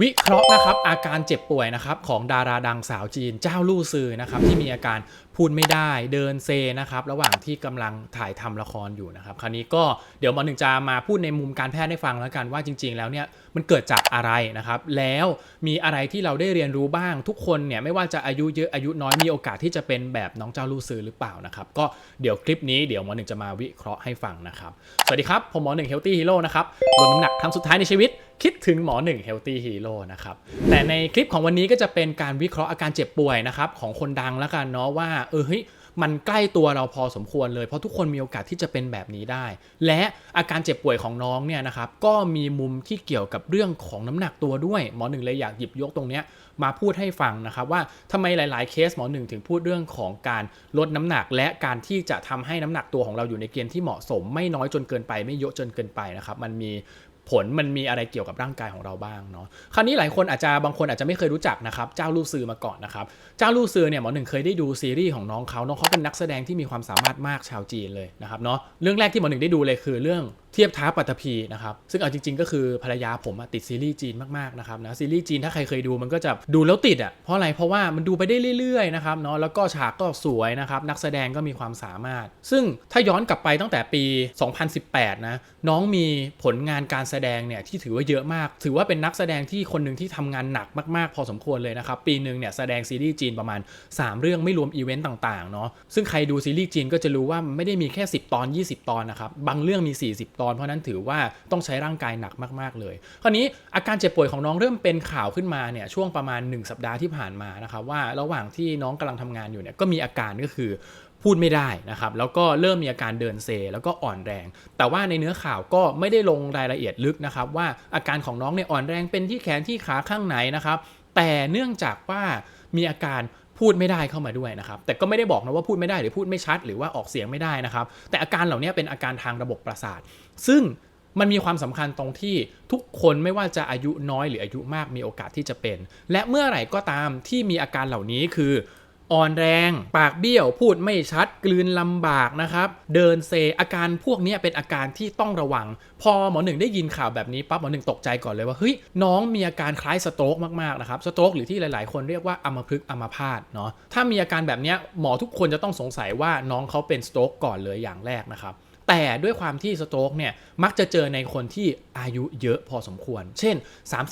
วิเคราะห์นะครับอาการเจ็บป่วยนะครับของดาราดังสาวจีนเจ้าลู่ซือนะครับที่มีอาการพูดไม่ได้เดินเซนะครับระหว่างที่กำลังถ่ายทำละครอยู่นะครับคราวนี้ก็เดี๋ยวหมอหนึ่งจะมาพูดในมุมการแพทย์ให้ฟังแล้วกันว่าจริง ๆ แล้วเนี่ยมันเกิดจากอะไรนะครับ แล้วมีอะไรที่เราได้เรียนรู้บ้าง ทุกคนเนี่ยไม่ว่าจะอายุเยอะอายุน้อยมีโอกาสที่จะเป็นแบบน้องเจ้าลูซือหรือเปล่านะครับก็เดี๋ยวคลิปนี้เดี๋ยวหมอหนึ่งจะมาวิเคราะห์ให้ฟังนะครับสวัสดีครับผมหมอหนึ่งเฮลตี้ฮีโร่นะครับลดน้ำหนักครั้งสุดท้ายในชีวิตคิดถึงหมอหนึ่ง Healthy Hero นะครับ แต่ในคลิปของวันนี้ก็จะเป็นการวิเคราะห์อาการเจ็บป่วยนะครับของคนดังแล้วกันเนาะว่าเออเฮ้ยมันใกล้ตัวเราพอสมควรเลย เพราะทุกคนมีโอกาสที่จะเป็นแบบนี้ได้ และอาการเจ็บป่วยของน้องเนี่ยนะครับก็มีมุมที่เกี่ยวกับเรื่องของน้ำหนักตัวด้วยหมอหนึ่งเลยอยากหยิบยกตรงเนี้ยมาพูดให้ฟังนะครับว่าทำไมหลาย ๆ เคสหมอหนึ่งถึงพูดเรื่องของการลดน้ำหนัก และการที่จะทำให้น้ำหนักตัวของเราอยู่ในเกณฑ์ที่เหมาะสม ไม่น้อยจนเกินไปไม่เยอะจนเกินไปนะครับมันมี ผลมันมีอะไรเกี่ยวกับร่างกายของเราบ้างเนาะคราวนี้หลายคนอาจจะบางคนอาจจะไม่เคยรู้จักนะครับเจ้าลู่ซือมาก่อนนะครับเจ้าลู่ซือเนี่ยหมอหนึ่งเคยได้ดูซีรีส์ของน้องเขาน้องเขาเป็นนักแสดงที่มีความสามารถมากชาวจีนเลยนะครับเนาะเรื่องแรกที่หมอหนึ่งได้ดูเลยคือเรื่อง เทียบท้าปัตภีนะครับซึ่งเอาจริง ๆ ก็คือภรรยาผมติดซีรีส์จีนมากๆนะครับนะซีรีส์จีนถ้าใครเคยดูมันก็จะดูแล้วติดอะเพราะอะไรเพราะว่ามันดูไปได้เรื่อยๆนะครับเนาะแล้วก็ฉากก็สวยนะครับนักแสดงก็มีความสามารถ ซึ่งถ้าย้อนกลับไปตั้งแต่ปี 2018 นะน้องมีผลงานการแสดงเนี่ยที่ถือว่าเยอะมาก ถือว่าเป็นนักแสดงที่คนหนึ่งที่ทำงานหนักมากๆ พอสมควรเลยนะครับปีหนึ่งเนี่ยแสดงซีรีส์จีนประมาณ 3 เรื่องไม่รวมอีเวนต์ต่างๆเนาะซึ่งใครดูซีรีส์จีนก็จะรู้ว่าไม่ได้มีแค่ 10 ตอน 20 ตอนนะครับบางเรื่องมี 40ตอน เพราะนั้นถือว่าต้องใช้ร่างกายหนักมากๆเลยคราวนี้อาการเจ็บป่วยของน้องเริ่มเป็นข่าวขึ้นมาเนี่ยช่วงประมาณ 1 สัปดาห์ที่ผ่านมานะครับว่าระหว่างที่น้องกำลังทำงานอยู่เนี่ยก็มีอาการก็คือพูดไม่ได้นะครับแล้วก็เริ่มมีอาการเดินเซ แล้วก็อ่อนแรง แต่ว่าในเนื้อข่าวก็ไม่ได้ลงรายละเอียดลึกนะครับว่าอาการของน้องเนี่ยอ่อนแรงเป็นที่แขนที่ขาข้างไหนนะครับแต่เนื่องจากว่ามีอาการ พูดไม่ได้เข้ามาด้วยนะครับ แต่ก็ไม่ได้บอกนะว่าพูดไม่ได้หรือพูดไม่ชัด หรือว่าออกเสียงไม่ได้นะครับ แต่อาการเหล่านี้เป็นอาการทางระบบประสาท ซึ่งมันมีความสำคัญตรงที่ทุกคนไม่ว่าจะอายุน้อยหรืออายุมากมีโอกาสที่จะเป็น และเมื่อไหร่ก็ตามที่มีอาการเหล่านี้คือ อ่อนแรง ปากเบี้ยว พูดไม่ชัด กลืนลำบากนะครับ เดินเซ อาการพวกนี้เป็นอาการที่ต้องระวัง พอหมอหนึ่งได้ยินข่าวแบบนี้ปั๊บหมอหนึ่งตกใจก่อนเลยว่า เฮ้ย น้องมีอาการคล้ายสโตรกมากๆนะครับ สโตรกหรือที่หลายๆ คนเรียกว่าอัมพฤกษ์อัมพาตเนาะ ถ้ามีอาการแบบนี้หมอทุกคนจะต้องสงสัยว่าน้องเขาเป็นสโตรกก่อนเลยอย่างแรกนะครับ แต่ด้วยความที่สโตรกเนี่ยมักจะเจอในคนที่อายุเยอะพอสมควร เช่น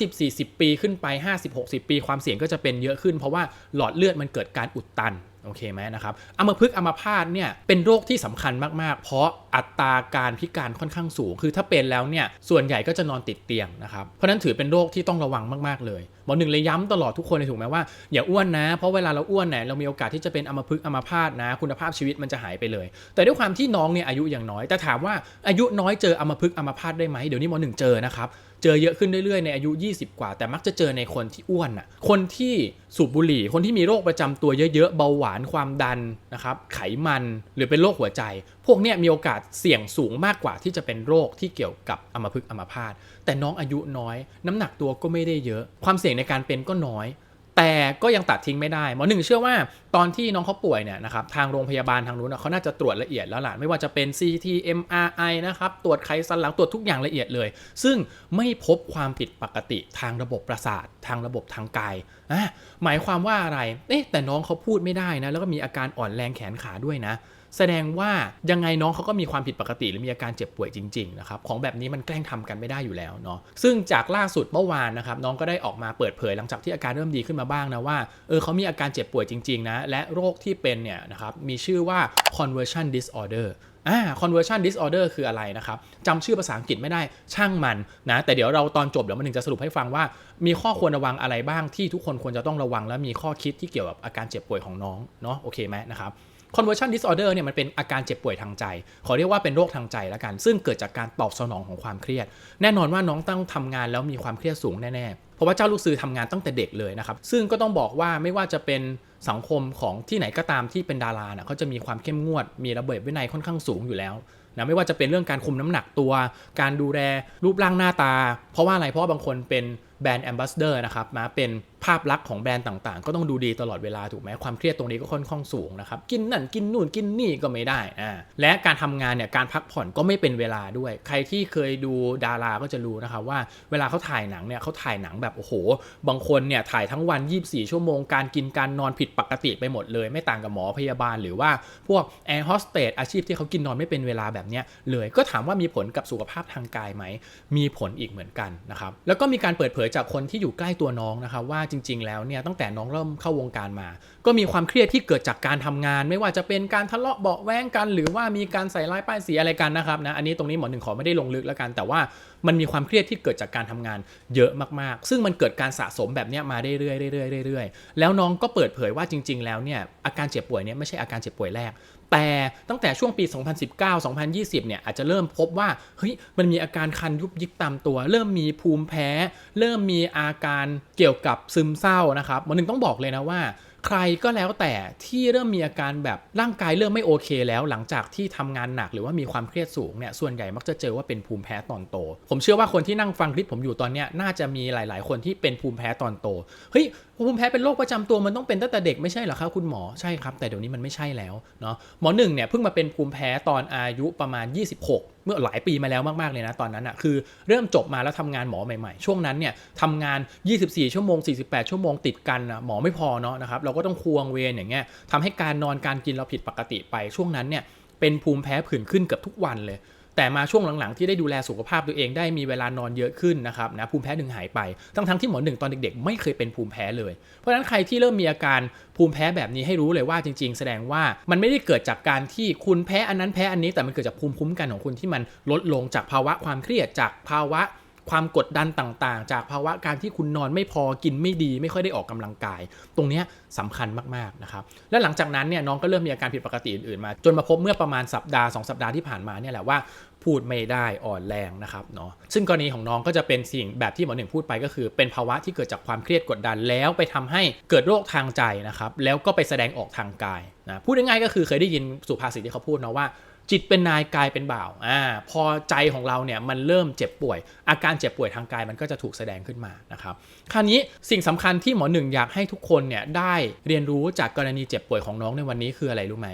30-40 ปีขึ้นไป 50-60 ปี ความเสี่ยงก็จะเป็นเยอะขึ้น เพราะว่าหลอดเลือดมันเกิดการอุดตันโอเคไหมนะครับอัมพฤกษ์อัมพาตเนี่ยเป็นโรคที่สำคัญมาก ๆ เพราะอัตราการพิการค่อนข้างสูง คือถ้าเป็นแล้วเนี่ยส่วนใหญ่ก็จะนอนติดเตียงนะครับเพราะนั้นถือเป็นโรคที่ต้องระวังมาก ๆ เลยหมอหนึ่งเลยย้ำตลอดทุกคนเลยถูกไหมว่าอย่าอ้วนนะ เพราะเวลาเราอ้วนเนี่ยเรามีโอกาสที่จะเป็นอัมพฤกษ์อัมพาตนะ คุณภาพชีวิตมันจะหายไปเลย แต่ด้วยความที่น้องเนี่ยอายุอย่างน้อย แต่ถามว่าอายุน้อยเจออัมพฤกษ์อัมพาตได้ไหมเดี๋ยวนี้หมอหนึ่งเจอนะครับเจอเยอะขึ้นเรื่อยๆในอายุ 20 กว่า แต่มักจะเจอในคนที่อ้วนอะคนที่สูบบุหรี่ คนที่มีโรคประจำตัวเยอะๆเบาหวานความดันนะครับไขมันหรือเป็นโรคหัวใจพวกเนี้ยมีโอกาสเสี่ยงสูงมากกว่าที่จะเป็นโรคที่เกี่ยวกับอัมพฤกษ์อัมพาตแต่น้องอายุน้อย น้ำหนักตัวก็ไม่ได้เยอะ ความเสี่ยงในการเป็นก็น้อย แต่ก็ยังตัดทิ้งไม่ได้หมอหนึ่งเชื่อว่าตอนที่น้องเขาป่วยเนี่ยนะครับทางโรงพยาบาลทางนู้นเขาน่าจะตรวจละเอียดแล้วล่ะไม่ว่าจะเป็น CT MRI นะครับตรวจไขสันหลังตรวจทุกอย่างละเอียดเลย ซึ่งไม่พบความผิดปกติทางระบบประสาท ทางระบบทางกายอะหมายความว่าอะไรเอ๊ะแต่น้องเขาพูดไม่ได้นะแล้วก็มีอาการอ่อนแรงแขนขาด้วยนะ แสดงว่ายังไงน้องเขาก็มีความผิดปกติหรือมีอาการเจ็บป่วยจริงๆนะครับของแบบนี้มันแกล้งทำกันไม่ได้อยู่แล้วเนาะซึ่งจากล่าสุดเมื่อวานนะครับน้องก็ได้ออกมาเปิดเผยหลังจากที่อาการเริ่มดีขึ้นมาบ้างนะว่าเออเขามีอาการเจ็บป่วยจริงๆนะและโรคที่เป็นเนี่ยนะครับมีชื่อว่า conversion disorder อ่า conversion disorder คืออะไรนะครับจำชื่อภาษาอังกฤษไม่ได้ช่างมันนะ แต่เดี๋ยวเราตอนจบเดี๋ยวมันถึงจะสรุปให้ฟังว่า มีข้อควรระวังอะไรบ้างที่ทุกคนควรจะต้องระวังและมีข้อคิดที่เกี่ยวกับอาการเจ็บป่วยของน้องเนาะโอเคไหมนะครับ conversion disorder เนี่ยมันเป็นอาการเจ็บป่วยทางใจ ขอเรียกว่าเป็นโรคทางใจล้วกัน ซึ่งเกิดจากการตอบสนองของความเครียด แน่นอนว่าน้องต้องทำงานแล้วมีความเครียดสูงแน่ๆ เพราะว่าเจ้าลูกซือทำงานตั้งแต่เด็กเลยนะครับ ซึ่งก็ต้องบอกว่าไม่ว่าจะเป็นสังคมของที่ไหนก็ตามที่เป็นดาราเนี่ยเขาจะมีความเข้มงวด มีระเบียบวินัยค่อนข้างสูงอยู่แล้วนะไม่ว่าจะเป็นเรื่องการคุมน้ำหนักตัว การดูแลรูปร่างหน้าตา เพราะว่าอะไรเพราะาบางคนเป็นแบรนด์แอมบาสเดอร์นะครับมาเป็น ภาพลักษณ์ของแบรนด์ต่างๆ ก็ต้องดูดีตลอดเวลาถูกไหมความเครียดตรงนี้ก็ค่อนข้างสูงนะครับกินนั่นกินนู่นกินนี่ก็ไม่ได้อ่าและการทำงานเนี่ยการพักผ่อนก็ไม่เป็นเวลาด้วย ใครที่เคยดูดาราก็จะรู้นะครับว่าเวลาเขาถ่ายหนังเนี่ยเขาถ่ายหนังแบบโอ้โห บางคนเนี่ยถ่ายทั้งวัน 24 ชั่วโมงการกินการนอนผิดปกติไปหมดเลย ไม่ต่างกับหมอพยาบาล หรือว่าพวกแอร์โฮสเตสอาชีพที่เขากินนอนไม่เป็นเวลาแบบเนี้ยเลยก็ถามว่ามีผลกับสุขภาพทางกายไหมมีผลอีกเหมือนกันนะครับแล้วก็มีการเปิดเผยจากคนที่อยู่ใกล้ตัวน้องนะครับว่าจริง ๆ แล้วเนี่ยตั้งแต่น้องเริ่มเข้าวงการมา ก็มีความเครียดที่เกิดจากการทำงาน ไม่ว่าจะเป็นการทะเลาะเบาแว้งกัน หรือว่ามีการใส่ร้ายป้ายสีอะไรกันนะครับนะอันนี้ตรงนี้หมอหนึ่งขอไม่ได้ลงลึกแล้วกัน แต่ว่ามันมีความเครียดที่เกิดจากการทำงานเยอะมากๆ ซึ่งมันเกิดการสะสมแบบเนี้ยมาเรื่อยๆเรื่อยๆเรื่อยๆแล้วน้องก็เปิดเผยว่าจริง ๆ แล้วเนี่ยอาการเจ็บป่วยเนี่ยไม่ใช่อาการเจ็บป่วยแรก แต่ตั้งแต่ช่วงปี 2019-2020 เนี่ยอาจจะเริ่มพบว่าเฮ้ยมันมีอาการคันยุบยิบตามตัว เริ่มมีภูมิแพ้ เริ่มมีอาการเกี่ยวกับซึมเศร้านะครับหมอหนึ่งต้องบอกเลยนะว่า ใครก็แล้วแต่ที่เริ่มมีอาการแบบร่างกายเริ่มไม่โอเคแล้วหลังจากที่ทำงานหนักหรือว่ามีความเครียดสูงเนี่ยส่วนใหญ่มักจะเจอว่าเป็นภูมิแพ้ตอนโต ผมเชื่อว่าคนที่นั่งฟังคลิปผมอยู่ตอนเนี้ยน่าจะมีหลาย ๆ คนที่เป็นภูมิแพ้ตอนโตเฮ้ย ภูมิแพ้เป็นโรคประจำตัวมันต้องเป็นตั้งแต่เด็กไม่ใช่เหรอครับคุณหมอใช่ครับ แต่เดี๋ยวนี้มันไม่ใช่แล้วเนาะหมอหนึ่งเนี่ยเพิ่งมาเป็นภูมิแพ้ตอนอายุประมาณ 26 เมื่อหลายปีมาแล้วมากๆเลยนะตอนนั้นอะ่ะคือเริ่มจบมาแล้วทำงานหมอใหม่ๆ ช่วงนั้นเนี่ยทำงาน 24 ชั่วโมง 48 ชั่วโมงติดกันนะหมอไม่พอเนาะนะครับเราก็ต้องควงเวรอย่างเงี้ยทำให้การนอนการกินเราผิดปกติไปช่วงนั้นเนี่ยเป็นภูมิแพ้ผื่นขึ้นเกือบทุกวันเลย แต่มาช่วงหลังๆ ที่ได้ดูแลสุขภาพตัวเองได้มีเวลานอนเยอะขึ้นนะครับนะภูมิแพ้หนึ่งหายไปทั้งทั้งๆที่หมอหนึ่งตอนเด็กๆ ไม่เคยเป็นภูมิแพ้เลย เพราะฉะนั้นใครที่เริ่มมีอาการภูมิแพ้แบบนี้ให้รู้เลยว่าจริง ๆ แสดงว่ามันไม่ได้เกิดจากการที่คุณแพ้อันนั้นแพ้อันนี้แต่มันเกิดจากภูมิคุ้มกันของคุณที่มันลดลงจากภาวะความเครียดจากภาวะ ความกดดันต่างๆ จากภาวะการที่คุณนอนไม่พอกินไม่ดี ไม่ค่อยได้ออกกำลังกาย ตรงนี้ยสำคัญมากๆนะครับและหลังจากนั้นเนี่ยน้องก็เริ่มมีอาการผิดปกติอื่นๆมา จนมาพบเมื่อประมาณสัปดาห์ 2 สัปดาห์ที่ผ่านมาเนี่ยแหละว่าพูดไม่ได้อ่อนแรงนะครับเนาะซึ่งกรณีของน้องก็จะเป็นสิ่งแบบที่หมอหนึ่งพูดไปก็คือ เป็นภาวะที่เกิดจากความเครียดกดดันแล้วไปทำให้เกิดโรคทางใจนะครับแล้วก็ไปแสดงออกทางกายนะพูดง่ายๆก็คือเคยได้ยินสุภาษิตที่เขาพูดเนาะว่า จิตเป็นนายกายเป็นบ่าวอ่าพอใจของเราเนี่ยมันเริ่มเจ็บป่วย อาการเจ็บป่วยทางกายมันก็จะถูกแสดงขึ้นมานะครับคราวนี้สิ่งสำคัญที่หมอหนึ่งอยากให้ทุกคนเนี่ยได้เรียนรู้จากกรณีเจ็บป่วยของน้องในวันนี้คืออะไรรู้ไหม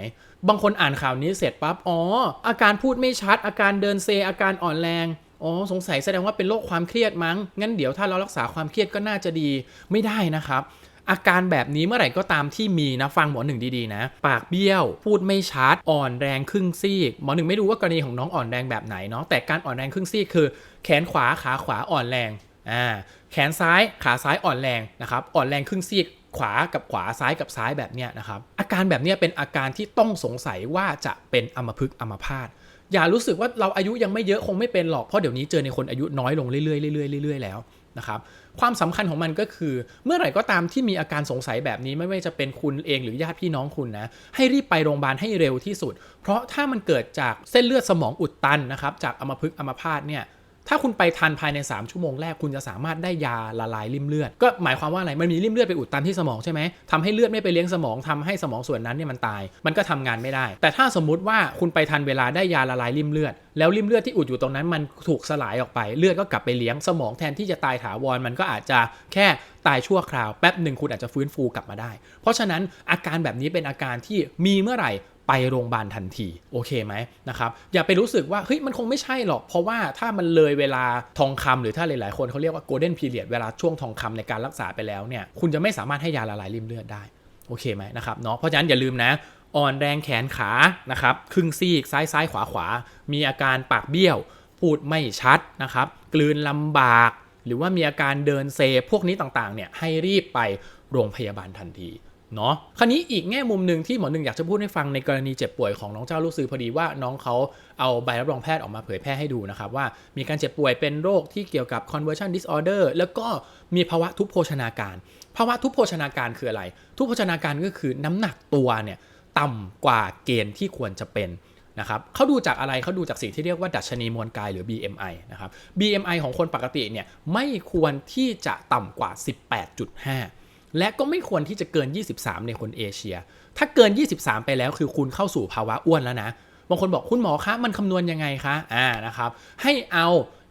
บางคนอ่านข่าวนี้เสร็จปั๊บอ๋ออาการพูดไม่ชัด อาการเดินเซอาการอ่อนแรงอ๋อสงสัยแสดงว่าเป็นโรคความเครียดมั้งงั้นเดี๋ยวถ้าเรารักษาความเครียดก็น่าจะดีไม่ได้นะครับ อาการแบบนี้เมื่อไหร่ก็ตามที่มีนะฟังหมอหนึ่งดีๆนะ ปากเบี้ยว พูดไม่ชัด อ่อนแรงครึ่งซีก หมอหนึ่งไม่รู้ว่ากรณีของน้องอ่อนแรงแบบไหนเนาะแต่การอ่อนแรงครึ่งซีกคือ แขนขวาขาขวาอ่อนแรงอ่าแขนซ้ายขาซ้ายอ่อนแรงนะครับอ่อนแรงครึ่งซีกขวากับขวาซ้ายกับซ้ายแบบเนี้ยนะครับอาการแบบเนี้ยเป็นอาการที่ต้องสงสัยว่าจะเป็นอัมพฤกษ์อัมพาตอย่ารู้สึกว่าเราอายุยังไม่เยอะคงไม่เป็นหรอกเพราะเดี๋ยวนี้เจอในคนอายุน้อยลงเรื่อยๆเรื่อยๆเรื่อยๆแล้วนะครับ ความสำคัญของมันก็คือ เมื่อไหร่ก็ตามที่มีอาการสงสัยแบบนี้ไม่ว่าจะเป็นคุณเองหรือญาติพี่น้องคุณนะ ให้รีบไปโรงพยาบาลให้เร็วที่สุด เพราะถ้ามันเกิดจากเส้นเลือดสมองอุดตันนะครับจากอัมพฤกษ์อัมพาตเนี่ย ถ้าคุณไปทันภายใน 3 ชั่วโมงแรกคุณจะสามารถได้ยาละลายริ่มเลือด ก็หมายความว่าอะไรมันมีริ่มเลือดไปอุดตันที่สมองใช่ไหมทำให้เลือดไม่ไปเลี้ยงสมองทำให้สมองส่วนนั้นเนี่ยมันตาย มันก็ทำงานไม่ได้ แต่ถ้าสมมุติว่าคุณไปทันเวลาได้ยาละลายริ่มเลือด แล้วริ่มเลือดที่อุดอยู่ตรงนั้นมันถูกสลายออกไปเลือดก็กลับไปเลี้ยงสมองแทนที่จะตายถาวรมันก็อาจจะแค่ตายชั่วคราวแป๊บหนึ่งคุณอาจจะฟื้นฟูกลับมาได้ เพราะฉะนั้นอาการแบบนี้เป็นอาการที่มีเมื่อไหร่ ไปโรงพยาบาลทันทีโอเคไหมนะครับอย่าไปรู้สึกว่าเฮ้ยมันคงไม่ใช่หรอก เพราะว่าถ้ามันเลยเวลาทองคำหรือถ้าหลายๆ คนเขาเรียกว่า golden period เวลาช่วงทองคำในการรักษาไปแล้วเนี่ยคุณจะไม่สามารถให้ยาละลายริ่มเลือดได้โอเคไหมนะครับเนาะเพราะฉะนั้นอย่าลืมนะอ่อนแรงแขนขานะครับครึ่งซีกซ้ายซ้ายขวาขวา มีอาการปากเบี้ยว พูดไม่ชัดนะครับกลืนลำบาก หรือว่ามีอาการเดินเซพวกนี้ต่างๆเนี่ยให้รีบไปโรงพยาบาลทันที เนาะคราวนี้อีกแง่มุมหนึ่งที่หมอหนึ่งอยากจะพูดให้ฟังในกรณีเจ็บป่วยของน้องเจ้าลูกซื้อพอดีว่าน้องเขาเอาใบรับรองแพทย์ออกมาเผยแพร่ให้ดูนะครับว่ามีการเจ็บป่วยเป็นโรคที่เกี่ยวกับ conversion disorder แล้วก็มีภาวะทุพโภชนาการ ภาวะทุพโภชนาการคืออะไร ทุพโภชนาการก็คือน้ำหนักตัวเนี่ยต่ำกว่าเกณฑ์ที่ควรจะเป็นนะครับเขาดูจากอะไรเขาดูจากสิ่งที่เรียกว่าดัชนีมวลกายหรือ BMI นะครับ BMI ของคนปกติเนี่ยไม่ควรที่จะต่ำกว่า 18.5 และก็ไม่ควรที่จะเกิน 23 ในคนเอเชีย ถ้าเกิน 23 ไปแล้วคือคุณเข้าสู่ภาวะอ้วนแล้วนะ บางคนบอกคุณหมอคะมันคำนวณยังไงคะ อ่า นะครับ ให้เอา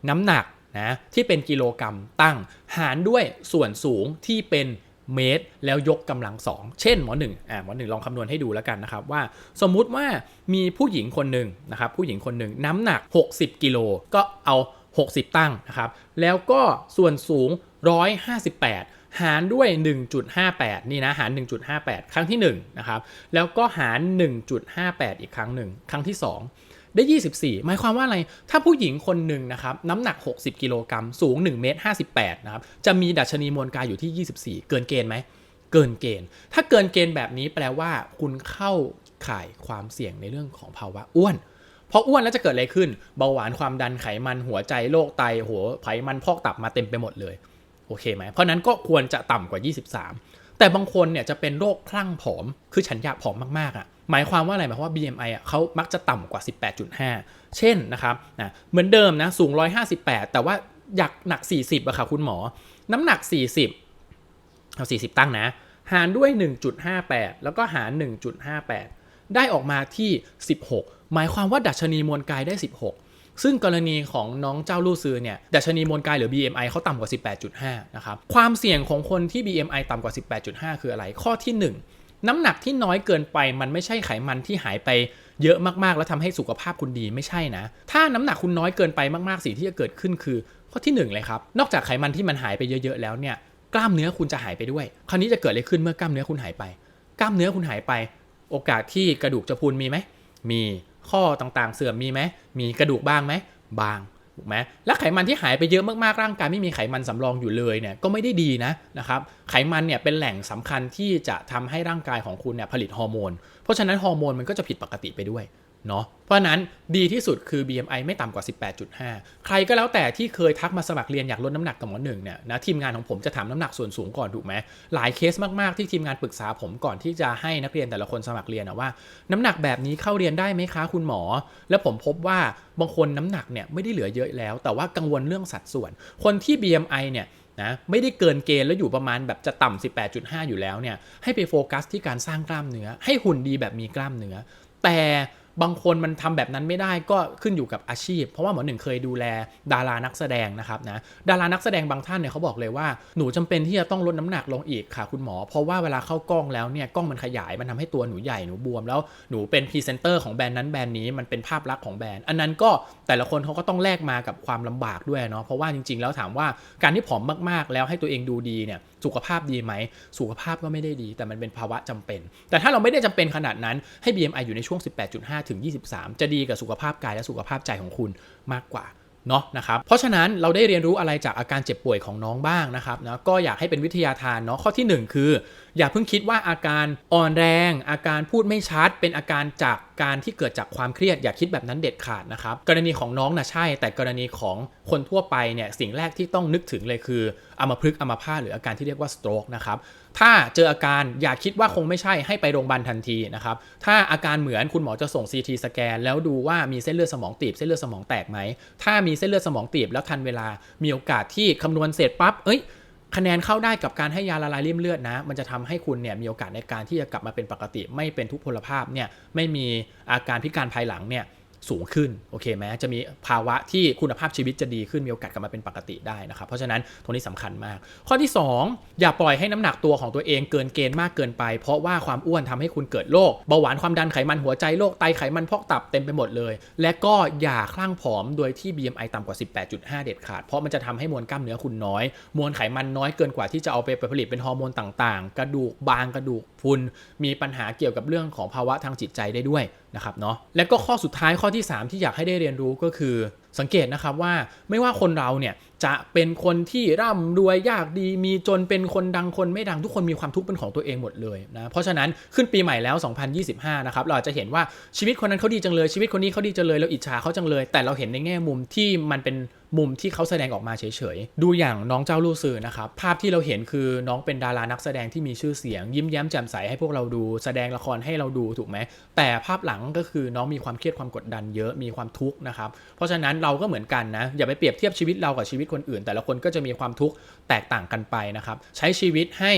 น้ำหนักนะที่เป็นกิโลกรัมตั้งหารด้วยส่วนสูงที่เป็นเมตร แล้วยกกำลังสอง เช่นหมอหนึ่งอ่าหมอหนึ่งลองคำนวณให้ดูแล้วกันนะครับว่า สมมุติว่ามีผู้หญิงคนหนึ่งนะครับผู้หญิงคนหนึ่งน้ำหนัก 60 กิโลก็เอา 60 ตั้งนะครับ แล้วก็ส่วนสูง 158 หารด้วย 1.58 นี่นะ หาร 1.58 ครั้งที่1นะครับ แล้วก็หาร 1.58 อีกครั้งหนึ่ง ครั้งที่ 2 ได้ 24 หมายความว่าอะไร ถ้าผู้หญิงคนหนึ่งนะครับ น้ำหนัก 60 กิโลกรัม สูง1เมตร58 นะครับ จะมีดัชนีมวลกายอยู่ที่ 24 เกินเกณฑ์ไหม เกินเกณฑ์ ถ้าเกินเกณฑ์แบบนี้แปลว่าคุณเข้าข่ายความเสี่ยงในเรื่องของภาวะอ้วนพออ้วนแล้วจะเกิดอะไรขึ้น เบาหวานความดันไขมันหัวใจโรคไตหัวไขมันพอกตับมาเต็มไปหมดเลย โอเคไหมเพราะนั้นก็ควรจะต่ำกว่า 23 แต่บางคนเนี่ยจะเป็นโรคคลั่งผอม คือฉันอยากผอมมากๆอะ่ะหมายความว่าอะไรหมายความว่า BMI อะเขามักจะต่ำกว่า 18.5 เช่นนะครับนะเหมือนเดิมนะสูง 158 แต่ว่าอยากหนัก 40อะค่ะคุณหมอ น้ำหนัก 40 เอา 40 ตั้งนะ หารด้วย 1.58 แล้วก็หาร 1.58 ได้ออกมาที่ 16 หมายความว่าดัชนีมวลกายได้ 16 ซึ่งกรณีของน้องเจ้าลู่ซือเนี่ยดัชนีมวลกายหรือ BMI เขาต่ำกว่า 18.5 นะครับ ความเสี่ยงของคนที่ BMI ต่ำกว่า 18.5 คืออะไร ข้อที่ 1 น้ำหนักที่น้อยเกินไปมันไม่ใช่ไขมันที่หายไปเยอะมากๆ แล้วทำให้สุขภาพคุณดีไม่ใช่นะ ถ้าน้ำหนักคุณน้อยเกินไปมากๆสิ่งที่จะเกิดขึ้นคือ ข้อที่หนึ่งเลยครับ นอกจากไขมันที่มันหายไปเยอะๆแล้วเนี่ยกล้ามเนื้อคุณจะหายไปด้วย คราวนี้จะเกิดอะไรขึ้นเมื่อกล้ามเนื้อคุณหายไป กล้ามเนื้อคุณหายไป โอกาสที่กระดูกจะพรุนมีไหม มีข้อต่างๆ เสื่อมมีไหมมีกระดูกบ้างไหมบางถูกไหมและไขมันที่หายไปเยอะมากๆร่างกายไม่มีไขมันสำรองอยู่เลยเนี่ยก็ไม่ได้ดีนะนะครับไขมันเนี่ยเป็นแหล่งสำคัญที่จะทำให้ร่างกายของคุณเนี่ยผลิตฮอร์โมน เพราะฉะนั้นฮอร์โมนมันก็จะผิดปกติไปด้วย เนาะเพราะนั้นดีที่สุดคือ BMI ไม่ต่ำกว่า 18.5 ใครก็แล้วแต่ที่เคยทักมาสมัครเรียนอยากลดน้ำหนักกับหมอหนึ่งเนี่ยนะทีมงานของผมจะถามน้ำหนักส่วนสูงก่อนถูกไหมหลายเคสมาก ๆ ที่ทีมงานปรึกษาผมก่อนที่จะให้นักเรียนแต่ละคนสมัครเรียนนะว่า น้ำหนักแบบนี้เข้าเรียนได้ไหมคะคุณหมอ แล้วผมพบว่าบางคนน้ำหนักเนี่ยไม่ได้เหลือเยอะแล้ว แต่ว่ากังวลเรื่องสัดส่วน คนที่ BMI เนี่ยนะไม่ได้เกินเกณฑ์แล้วอยู่ประมาณแบบจะต่ำ18.5 อยู่แล้วเนี่ยให้ไปโฟกัสที่การสร้างกล้ามเนื้อ ให้หุ่นดีแบบมีกล้ามเนื้อ แต่ บางคนมันทำแบบนั้นไม่ได้ก็ขึ้นอยู่กับอาชีพ เพราะว่าหมอหนึ่งเคยดูแลดารานักแสดงนะครับนะดารานักแสดงบางท่านเนี่ยเขาบอกเลยว่าหนูจำเป็นที่จะต้องลดน้ำหนักลงอีกค่ะคุณหมอ เพราะว่าเวลาเข้ากล้องแล้วเนี่ยกล้องมันขยายมันทำให้ตัวหนูใหญ่หนูบวมแล้วหนูเป็นพรีเซนเตอร์ของแบรนด์นั้นแบรนด์นี้มันเป็นภาพลักษณ์ของแบรนด์ อันนั้นก็แต่ละคนเขาก็ต้องแลกมากับความลำบากด้วยเนาะเพราะว่าจริง ๆ แล้วถามว่าการที่ผอมมากๆ แล้วให้ตัวเองดูดีเนี่ยสุขภาพดีไหม สุขภาพก็ไม่ได้ดี แต่มันเป็นภาวะจำเป็น แต่ถ้าเราไม่ได้จำเป็นขนาดนั้นให้ BMI อยู่ในช่วง 18.5 ถึง 23 จะดีกับสุขภาพกายและสุขภาพใจของคุณมากกว่า เนาะนะครับเพราะฉะนั้นเราได้เรียนรู้อะไรจากอาการเจ็บป่วยของน้องบ้างนะครับนะก็อยากให้เป็นวิทยาทานเนาะข้อที่ 1 คือ อย่าเพิ่งคิดว่าอาการอ่อนแรง อาการพูดไม่ชัด เป็นอาการจากการที่เกิดจากความเครียดอย่าคิดแบบนั้นเด็ดขาดนะครับกรณีของน้องนะใช่ แต่กรณีของคนทั่วไปเนี่ยสิ่งแรกที่ต้องนึกถึงเลยคืออัมพฤกษ์อัมพาตหรืออาการที่เรียกว่า stroke นะครับ ถ้าเจออาการอย่าคิดว่าคงไม่ใช่ให้ไปโรงพยาบาลทันทีนะครับถ้าอาการเหมือนคุณหมอจะส่ง CT สแกน แล้วดูว่ามีเส้นเลือดสมองตีบเส้นเลือดสมองแตกไหมถ้ามีเส้นเลือดสมองตีบแล้วทันเวลา มีโอกาสที่คำนวณเสร็จปั๊บเอ้ยคะแนนเข้าได้กับการให้ยาละลายริ่มเลือดนะ มันจะทำให้คุณเนี่ยมีโอกาสในการที่จะกลับมาเป็นปกติ ไม่เป็นทุพพลภาพเนี่ยไม่มีอาการพิการภายหลังเนี่ย สูงขึ้นโอเคไหมจะมีภาวะที่คุณภาพชีวิตจะดีขึ้นมีโอกาสกลับมาเป็นปกติได้นะครับเพราะฉะนั้นตรงนี้สำคัญมาก ข้อที่ 2 อย่าปล่อยให้น้ำหนักตัวของตัวเองเกินเกณฑ์มากเกินไป เพราะว่าความอ้วนทำให้คุณเกิดโรคเบาหวานความดันไขมันหัวใจโรคไตไขมันพอกตับเต็มไปหมดเลย และก็อย่าคลั่งผอมโดยที่ BMI ต่ำกว่า 18.5 เด็ดขาด เพราะมันจะทำให้มวลกล้ามเนื้อคุณน้อย มวลไขมันน้อยเกินกว่าที่จะเอาไปผลิตเป็นฮอร์โมนต่างๆ กระดูกบางกระดูกพุนมีปัญหาเกี่ยวกับเรื่องของภาวะทางจิตใจได้ด้วยนะครับเนาะและก็ข้อสุดท้ายข้อที่ 3 ที่อยากให้ได้เรียนรู้ก็คือ สังเกตนะครับว่าไม่ว่าคนเราเนี่ยจะเป็นคนที่ร่ำรวยยากดีมีจนเป็นคนดังคนไม่ดังทุกคนมีความทุกข์เป็นของตัวเองหมดเลยนะเพราะฉะนั้นขึ้นปีใหม่แล้ว 2025 นะครับเราจจะเห็นว่าชีวิตคนนั้นเขาดีจังเลยชีวิตคนนี้เขาดีจังเลยเราอิจฉาเขาจังเลย แต่เราเห็นในแง่มุมที่มันเป็น มุมที่เขาแสดงออกมาเฉยๆ ดูอย่างน้องเจ้าลู่ซือนะครับภาพที่เราเห็นคือน้องเป็นดารานักแสดงที่มีชื่อเสียง ยิ้มแย้มแจ่มใสให้พวกเราดู แสดงละครให้เราดูถูกไหมแต่ภาพหลังก็คือน้องมีความเครียดความกดดันเยอะมีความทุกข์นะครับเพราะฉะนั้นเราก็เหมือนกันนะอย่าไปเปรียบเทียบชีวิตเรากับชีวิตคนอื่น แต่ละคนก็จะมีความทุกข์แตกต่างกันไปนะครับใช้ชีวิตให้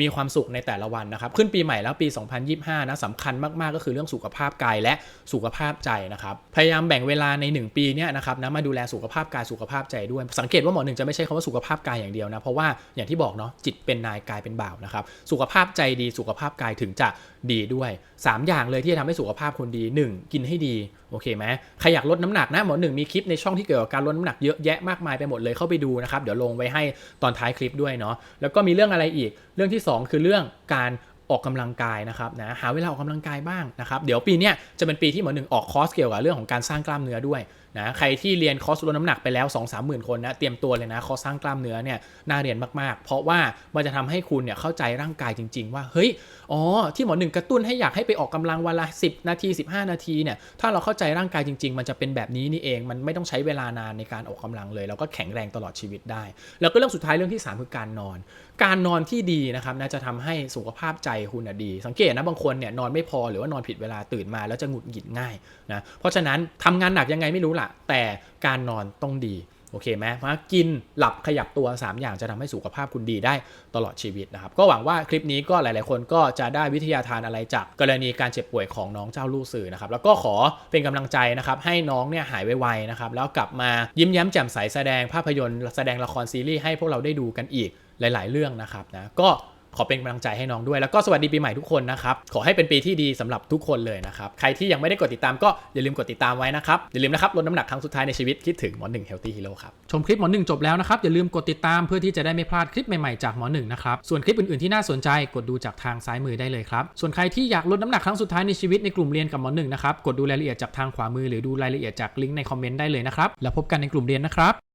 มีความสุขในแต่ละวันนะครับ ขึ้นปีใหม่แล้วปี 2025 นะสำคัญมากๆก็คือเรื่องสุขภาพกายและสุขภาพใจนะครับ พยายามแบ่งเวลาใน 1 ปีเนี่ยนะครับนะมาดูแลสุขภาพกายสุขภาพใจด้วย สังเกตว่าหมอหนึ่งจะไม่ใช่คำว่าสุขภาพกายอย่างเดียวนะ เพราะว่าอย่างที่บอกเนาะจิตเป็นนายกายเป็นบ่าวนะครับ สุขภาพใจดีสุขภาพกายถึงจะ ดีด้วย 3 อย่างเลยที่จะทำให้สุขภาพคุณดี 1. กินให้ดีโอเคไหมใครอยากลดน้ำหนักนะหมอหนึ่งมีคลิปในช่องที่เกี่ยวกับการลดน้ำหนักเยอะแยะมากมายไปหมดเลยเข้าไปดูนะครับเดี๋ยวลงไว้ให้ตอนท้ายคลิปด้วยเนาะแล้วก็มีเรื่องอะไรอีก เรื่องที่ 2 คือเรื่องการออกกำลังกายนะครับนะหาเวลาออกกำลังกายบ้างนะครับเดี๋ยวปีนี้จะเป็นปีที่หมอหนึ่งออกคอร์สเกี่ยวกับเรื่องของการสร้างกล้ามเนื้อด้วย นะใครที่เรียนคอร์สลดน้ำหนักไปแล้ว 2 3 0 0 0 0 คนนะเตรียมตัวเลยนะคอร์สสร้างกล้ามเนื้อเนี่ยน่าเรียนมากๆ เพราะว่ามันจะทำให้คุณเนี่ยเข้าใจร่างกายจริง ๆ ว่าเฮ้ยอ๋อที่หมอหนึ่งกระตุ้นให้อยากให้ไปออกกำลังวันละ 10 นาที 15 นาทีเนี่ยถ้าเราเข้าใจร่างกายจริง ๆ มันจะเป็นแบบนี้นี่เองมันไม่ต้องใช้เวลานานในการออกกำลังเลย แล้วก็แข็งแรงตลอดชีวิตได้ แล้วก็เรื่องสุดท้ายเรื่องที่ 3 คือการนอน การนอนที่ดีนะครับนะจะทำให้สุขภาพใจคุณดี สังเกตนะบางคนเนี่ยนอนไม่พอหรือว่านอนผิดเวลาตื่นมาแล้วจะหงุดหงิดง่ายนะเพราะฉะนั้นทำงานหนักยังไงไม่รู้ล่ะแต่การนอนต้องดีโอเคไหมเพราะกินหลับขยับตัว 3 อย่างจะทำให้สุขภาพคุณดีได้ตลอดชีวิตนะครับ ก็หวังว่าคลิปนี้ก็หลาย ๆ คนก็จะได้วิทยาทานอะไรจากกรณีการเจ็บป่วยของน้องเจ้าลู่สื่อนะครับ แล้วก็ขอเป็นกำลังใจนะครับ ให้น้องเนี่ยหายไว ๆ นะครับ แล้วกลับมายิ้มแย้มแจ่มใสแสดงภาพยนตร์ แสดงละครซีรีส์ให้พวกเราได้ดูกันอีกหลาย ๆ เรื่องนะครับนะก็ ขอเป็นกำลังใจให้น้องด้วย แล้วก็สวัสดีปีใหม่ทุกคนนะครับ ขอให้เป็นปีที่ดีสำหรับทุกคนเลยนะครับ ใครที่ยังไม่ได้กดติดตามก็อย่าลืมกดติดตามไว้นะครับ อย่าลืมนะครับลดน้ำหนักครั้งสุดท้ายในชีวิตคิดถึงหมอหนึ่งเฮลตี้ฮีโร่ครับ ชมคลิปหมอหนึ่งจบแล้วนะครับ อย่าลืมกดติดตามเพื่อที่จะได้ไม่พลาดคลิปใหม่ๆจากหมอหนึ่งนะครับ ส่วนคลิปอื่นๆที่น่าสนใจกดดูจากทางซ้ายมือได้เลยครับ ส่วนใครที่อยากลดน้ำหนักครั้งสุดท้ายในชีวิตในกลุ่มเรียนกับหมอหนึ่งนะครับ กดดูรายละเอียดจากทางขวามือหรือดูรายละเอียดจากลิงก์ในคอมเมนต์ได้เลยนะครับ แล้วพบกันในกลุ่มเรียนนะครับ